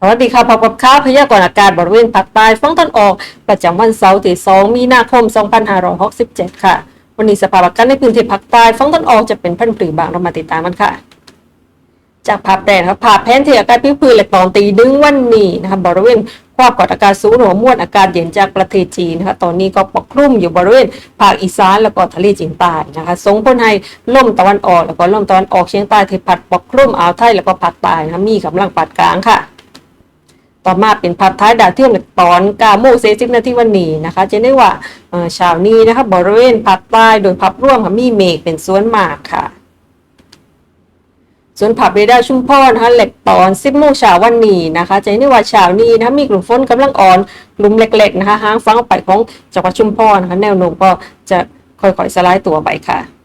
สวัสดีค่ะพบกับข่าวพยากรณ์อากาศบริเวณภาคใต้ฝั่งตะวันออก ประจำวันเสาร์ที่ 2 มีนาคม 2567 ค่ะ วันนี้สภาพอากาศในพื้นที่ภาคใต้ฝั่งตะวันออกจะเป็นพันธุ์ปรือบางเรามาติดตามกันค่ะ จากภาพแดนครับภาพแผนที่อากาศพิพื้นและตอนตีดึงวันนี้นะคะบริเวณความกดอากาศสูงหรือว่ามวลอากาศเย็นจากประเทศจีนนะคะตอนนี้ก็ปกคลุมอยู่บริเวณภาคอีสานแล้วก็ทะเลจีนใต้นะคะส่งผลให้ลมตะวันออกแล้วก็ลมตะวันออกเฉียงใต้ที่พัดปกคลุมอ่าวไทยแล้วก็ภาคใต้นะคะมีกำลังปานกลางค่ะ ต่อมาเป็นภาพท้ายดาวเทียมตอน9โมง40นาทีวันนี้นะคะจะได้ว่าเช้านี้นะคะบริเวณภาคใต้โดยภาพรวมค่ะมีเมฆเป็นส่วนมากค่ะ ส่วนผับเรดาชุมพรนะคะเหล็กตอน10โมงเช้าวันนี้นะคะจะเนได้ว่าเช้านี้นะคะมีกลุ่มฝนกำลังอ่อนกลุ่มเล็กๆนะคะห่างฟังออกไปของจังหวัดชุมพรนะคะแนวโน้มก็จะค่อยๆสลายตัวไปค่ะ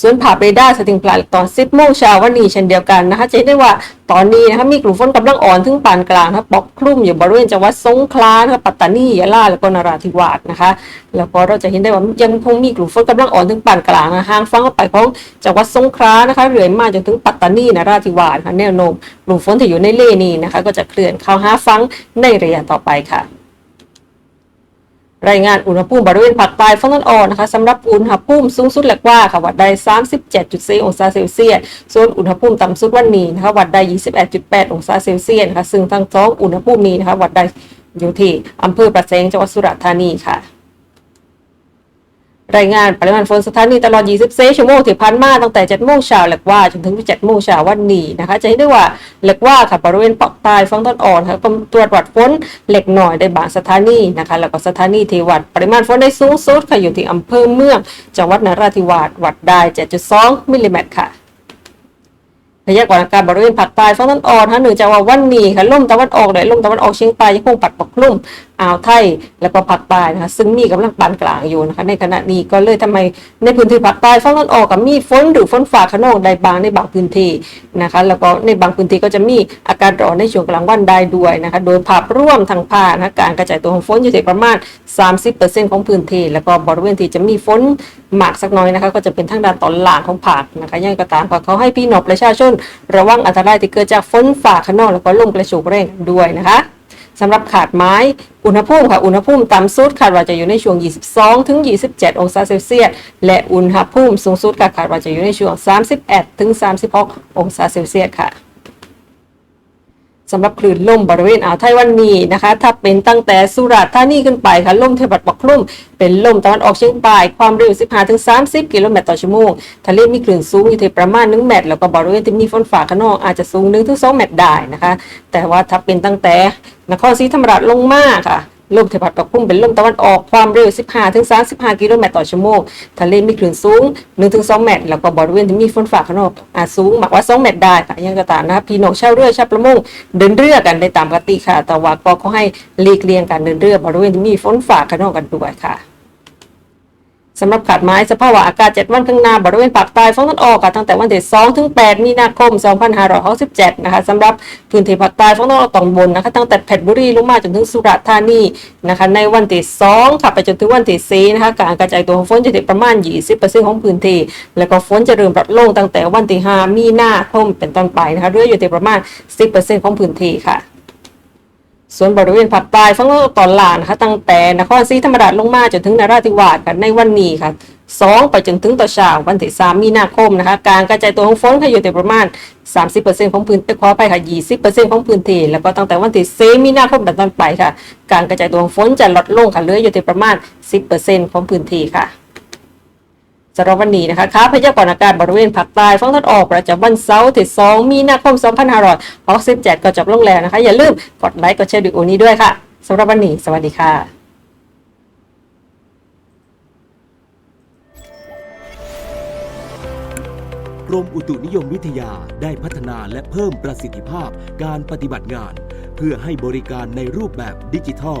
ส่วนผับเรดาร์สติงพลาตอน10โมงเช้าวันนี้เช่นเดียวกันนะคะจะเห็นได้ว่าตอนนี้นะคะมีกลุ่มฝนกำลังอ่อนถึงปานกลางนะคะปกคลุมอยู่บริเวณจังหวัดสงขลานะคะปัตตานียะลาแล้วก็นราธิวาสนะคะ แล้วก็เราจะเห็นได้ว่ายังคงมีกลุ่มฝนกำลังอ่อนถึงปานกลางนะห่างฟังออกไปของจังหวัดสงขลานะคะเรื่อยมาจนถึงปัตตานีนราธิวาสค่ะแนวโน้มกลุ่มฝนที่อยู่ในเล่นี้นะคะ ก็จะเคลื่อนเข้าหาฟังในระยะต่อไปค่ะ รายงานอุณหภูมิบริเวณภาคใต้ฝั่งตะวันออกนะคะสำหรับอุณหภูมิสูงสุดแลกว่าค่ะวัดได้ 37.4 องศาเซลเซียส ส่วนอุณหภูมิต่ำสุดวันนี้นะคะวัดได้ 21.8 องศาเซลเซียสนะคะซึ่งทั้งสองอุณหภูมินี้นะคะวัดได้อยู่ที่อำเภอประแสงจังหวัดสุราษฎร์ธานีค่ะ รายงานปริมาณฝนสถานีตลอด 24 ชั่วโมงที่ผ่านมาตั้งแต่7โมงเช้าหลกว่าจนถึง7โมงเช้าวันนี้นะคะ จะเห็นได้ว่าหลกว่าค่ะบริเวณปากใต้ฝั่งต้นอ่อนค่ะตรวจวัดฝนเล็กหน่อยได้บางสถานีนะคะ แล้วก็สถานีที่วัดปริมาณฝนได้สูงสุดค่ะอยู่ที่อำเภอเมืองจังหวัดนราธิวาสวัดได้ 7.2 มิลลิเมตรค่ะ พยากรณ์อากาศบริเวณภาคใต้ฝั่งตะวันออกนะคะเนื่องจากว่าวันนี้ค่ะลมตะวันออกและลมตะวันออกเฉียงใต้ยังคงปัดปกคลุมอ่าวไทยแล้วก็ภาคใต้นะคะซึ่งมีกำลังปานกลางอยู่นะคะในขณะนี้ก็เลยทำไมในพื้นที่ภาคใต้ฝั่งตะวันออกกับมีฝนหรือฝนฟ้าขนองได้บางในบางพื้นที่นะคะแล้วก็ในบางพื้นที่ก็จะมีอากาศร้อนในช่วงกลางวันได้ด้วยนะคะโดยภาพรวมทางภาคนะการกระจายตัวของฝนอยู่ที่ประมาณ 30%ของพื้นที่แล้วก็บริเวณที่จะมีฝนมากสักน้อยนะคะก็จะเป็นทางด้านตอนล่างของภาคนะคะยังไงก็ตามก็เขาให้พี่น้องประชาชนระวังอันตรายที่เกิดจากฝนฝ่าขนองแล้วก็ลมกระโชกแรงด้วยนะคะสำหรับขาดไม้ อุณหภูมิค่ะ อุณหภูมิต่ำสุดคาดว่าจะอยู่ในช่วง 22 ถึง 27 องศาเซลเซียส และอุณหภูมิสูงสุดค่ะคาดว่าจะอยู่ในช่วง 31 ถึง 36 องศาเซลเซียสค่ะ สำหรับคลื่นลมบริเวณอ่าวไทยวันนี้นะคะ ถ้าเป็นตั้งแต่สุราษฎร์ธานีขึ้นไปค่ะลมเทบัดปกคลุ่มเป็นลมตะวันออกเฉียงใต้ความเร็ว 15-30 กิโลเมตรต่อชั่วโมงทะเลมีคลื่นสูงอยู่ที่ประมาณ 1 เมตร แล้วก็บริเวณที่มีฝนฟ้าขนองอาจจะสูง 1-2 เมตรได้นะคะ แต่ว่าถ้าเป็นตั้งแต่นครศรีธรรมราชลงมาค่ะ ลมเทพัดปกพุ่มเป็นลมตะวันออกความเร็ว 15-35 กิโลเมตรต่อชั่วโมง ทะเลมีคลื่นสูง 1-2 เมตร แล้วก็บริเวณที่มีฝนฟ้าขนองอาจสูงมากกว่า 2 เมตรได้ค่ะยังกระตามนะคะพี่น้องชาวเรือชาวประมงเดินเรือกันได้ตามปกติค่ะ แต่ว่าก็ขอให้หลีกเลี่ยงการเดินเรือบริเวณที่มีฝนฟ้าขนองกันด้วยค่ะ สำหรับขาดไม้สภาวะอากาศ7วันข้างหน้าบริเวณภาคใต้ฝั่งตะวันออกค่ะตั้งแต่วันที่2ถึง8มีนาคม 2567 นะคะสำหรับพื้นที่ภาคใต้ฝั่งตะวันออกตอนบนนะคะตั้งแต่เพชรบุรีลงมาจนถึงสุราษฎร์ธานีนะคะในวันที่2ค่ะไปจนถึงวันที่4นะคะการกระจายตัวของฝนจะอยู่ประมาณ 20%ของพื้นที่แล้วก็ฝนจะเริ่มลดลงตั้งแต่วันที่5มีนาคมเป็นต้นไปนะคะเรื่อยอยู่ที่ประมาณ 10%ของพื้นที่ค่ะ ส่วนบริเวณภาคใต้ฝั่งตอนล่างนะคะตั้งแต่นครศรีธรรมราชลงมาจนถึงนราธิวาสกันในวันนี้ค่ะสองไปจนถึงต่อเช้าวันที่3มีนาคมนะคะ การกระจายตัวของฝนค่ะอยู่ที่ประมาณ 30%ของพื้นที่ขอไปค่ะ 20%ของพื้นที่แล้วก็ตั้งแต่วันที่4มีนาคมเป็นต้นไปค่ะ การกระจายตัวของฝนจะลดลงค่ะเหลืออยู่ที่ประมาณ 10%ของพื้นที่ค่ะ สำหรับวันนี้นะคะค่าพยากรณ์อากาศบริเวณภาคใต้ฝั่งตะวันออกประจำวันเสาร์ที่ 2 มีนาคม 2567 ก็จบลงแล้วนะคะ อย่าลืมกดไลค์กดแชร์วิดีโอนี้ด้วยค่ะสำหรับวันนี้สวัสดีค่ะกรมอุตุนิยมวิทยาได้พัฒนาและเพิ่มประสิทธิภาพการปฏิบัติงาน เพื่อให้บริการในรูปแบบดิจิทัล